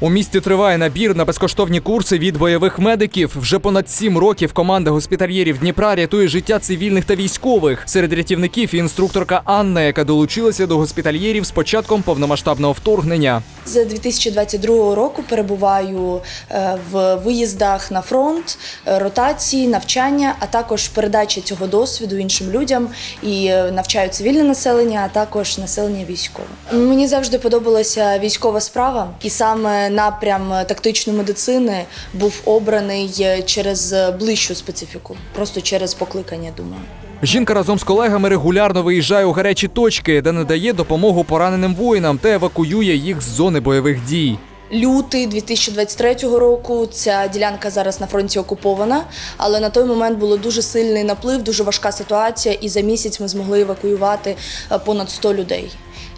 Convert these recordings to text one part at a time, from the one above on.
У місті триває набір на безкоштовні курси від бойових медиків. Вже понад сім років команда госпітальєрів Дніпра рятує життя цивільних та військових. Серед рятівників інструкторка Анна, яка долучилася до госпітальєрів з початком повномасштабного вторгнення. З 2022 року перебуваю е, в виїздах на фронт, е, ротації, навчання, а також передача цього досвіду іншим людям і е, навчаю цивільне населення, а також населення військове. Мені завжди подобалася військова справа, і саме напрям тактичної медицини був обраний е, через ближчу специфіку, просто через покликання, думаю. Жінка разом з колегами регулярно виїжджає у гарячі точки, де надає допомогу пораненим воїнам та евакуює їх з зони бойових дій. Лютий 2023 року ця ділянка зараз на фронті окупована, але на той момент було дуже сильний наплив, дуже важка ситуація, і за місяць ми змогли евакуювати е, понад 100 людей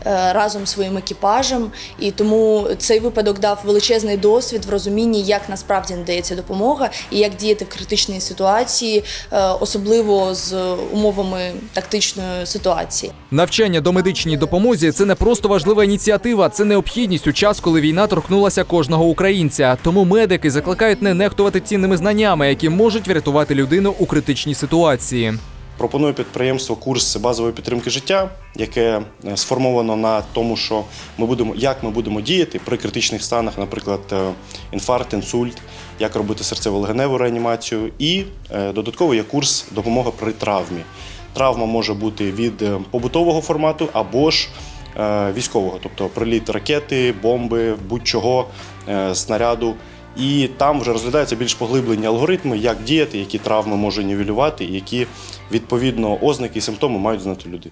разом з своїм екіпажем. І тому цей випадок дав величезний досвід в розумінні, як насправді надається допомога і як діяти в критичній ситуації, е, особливо з умовами тактичної ситуації. Навчання до медичній допомозі це не просто важлива ініціатива, це необхідність у час, коли війна торкнулася кожного українця. Тому медики закликають не нехтувати цінними знаннями, які можуть врятувати людину у критичній ситуації. Пропонує підприємство курс базової підтримки життя, яке е, сформовано на тому, що ми будемо, як ми будемо діяти при критичних станах, наприклад, е, інфаркт, інсульт, як робити серцево-легеневу реанімацію, і е, додатково є курс допомога при травмі. Травма може бути від побутового формату або ж військового, тобто приліт ракети, бомби, будь-чого, снаряду. І там вже розглядаються більш поглиблені алгоритми, як діяти, які травми може нівелювати, які відповідно ознаки і симптоми мають знати люди.